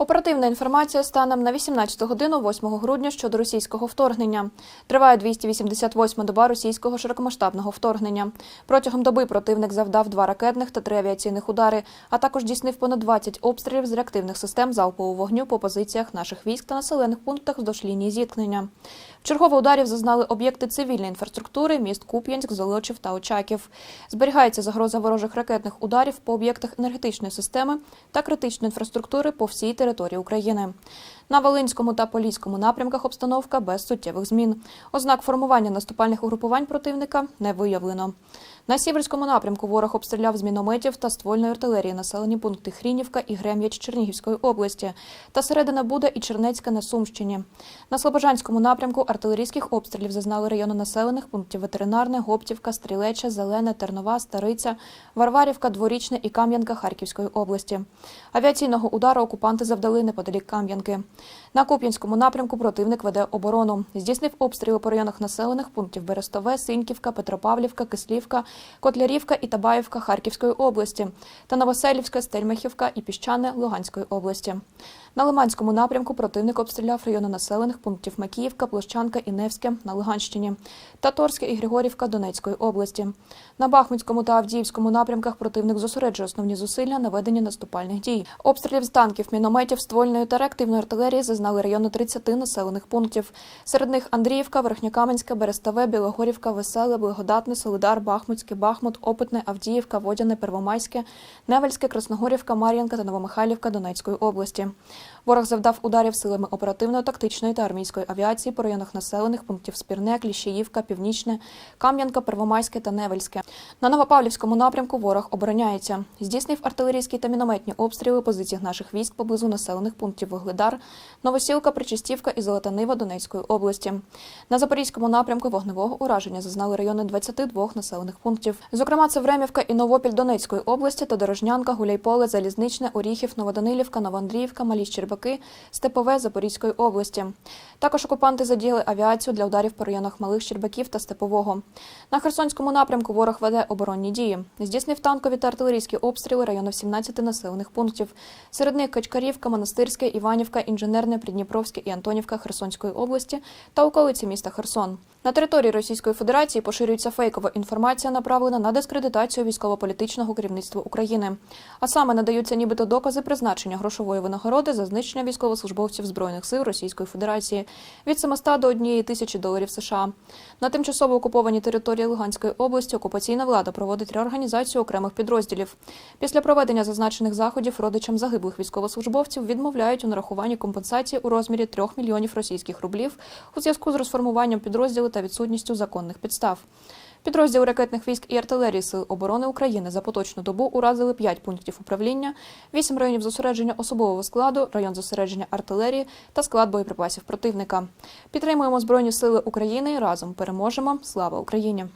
Оперативна інформація станом на 18 годину 8 грудня щодо російського вторгнення. Триває 288 доба російського широкомасштабного вторгнення. Протягом доби противник завдав два ракетних та три авіаційних удари, а також дійснив понад 20 обстрілів з реактивних систем залпового вогню по позиціях наших військ та населених пунктах вздовж лінії зіткнення. Вчергово ударів зазнали об'єкти цивільної інфраструктури, міст Куп'янськ, Золочів та Очаків. Зберігається загроза ворожих ракетних ударів по об'єктах енергетичної системи та критичної інфраструктури по всій території України. На Волинському та Поліському напрямках обстановка без суттєвих змін. Ознак формування наступальних угрупувань противника не виявлено. На Сіверському напрямку ворог обстріляв з мінометів та ствольної артилерії населені пункти Хрінівка і Грем'яч Чернігівської області та середина Буда і Чернецька на Сумщині. На Слобожанському напрямку артилерійських обстрілів зазнали райони населених пунктів Ветеринарне, Гоптівка, Стрілеча, Зелене, Тернова, Стариця, Варварівка, Дворічне і Кам'янка Харківської області. Авіаційного удару окупанти завдали неподалік Кам'янки. На Куп'янському напрямку противник веде оборону. Здійснив обстріли по районах населених пунктів Берестове, Синьківка, Петропавлівка, Кислівка, Котлярівка і Табаївка Харківської області та Новоселівська, Стельмахівка і Піщане Луганської області. На Лиманському напрямку противник обстріляв райони населених пунктів Макіївка, Площанка і Невське на Луганщині та Торське і Григорівка Донецької області. На Бахмутському та Авдіївському напрямках противник зосереджує основні зусилля на веденні наступальних дій. Обстрілів з танків, мінометів, ствольної та реактивної артилерії зазнали райони 30 населених пунктів. Серед них Андріївка, Верхньокаменська, Берестове, Білогорівка, Веселе, Благодатне, Солидар, Бахмутське, Бахмут, Опитне, Авдіївка, Водяне, Первомайське, Невельське, Красногорівка, Мар'їнка та Новомихайлівка Донецької області. Ворог завдав ударів силами оперативно-тактичної та армійської авіації по районах населених пунктів Спірне, Кліщеївка, Північне, Кам'янка, Первомайське та Невельське. На Новопавлівському напрямку ворог обороняється. Здійснив артилерійські та мінометні обстріли позицій наших військ поблизу населених пунктів Вугледар, Новосілка, Причистівка і Золота Нива Донецької області. На Запорізькому напрямку вогневого ураження зазнали райони 22 населених пунктів. Зокрема, це Времівка і Новопіль Донецької області та Дорожнянка, Гуляйполе, Залізничне, Оріхів, Новоданилівка, Новоандріївка, Малі Щербаки, Степове Запорізької області. Також окупанти задіяли авіацію для ударів по районах Малих Щербаків та Степового. На Херсонському напрямку ворог веде оборонні дії. Здійснив танкові та артилерійські обстріли районів 17 населених пунктів. Серед них Качкарівка, Монастирське, Іванівка, Інженерне, Придніпровське і Антонівка Херсонської області та околиці міста Херсон. На території Російської Федерації поширюється фейкова інформація, направлена на дискредитацію військово-політичного керівництва України. А саме надаються нібито докази призначення грошової винагороди за знищення військовослужбовців збройних сил Російської Федерації від 700 до 1 тисячі доларів США. На тимчасово окупованій території Луганської області окупаційна влада проводить реорганізацію окремих підрозділів. Після проведення зазначених заходів родичам загиблих військовослужбовців відмовляють у нарахуванні компенсації у розмірі 3 мільйонів російських рублів у зв'язку з розформуванням підрозділу та відсутністю законних підстав. Підрозділ ракетних військ і артилерії Сил оборони України за поточну добу уразили 5 пунктів управління, 8 районів зосередження особового складу, район зосередження артилерії та склад боєприпасів противника. Підтримуємо Збройні Сили України разом переможемо. Слава Україні!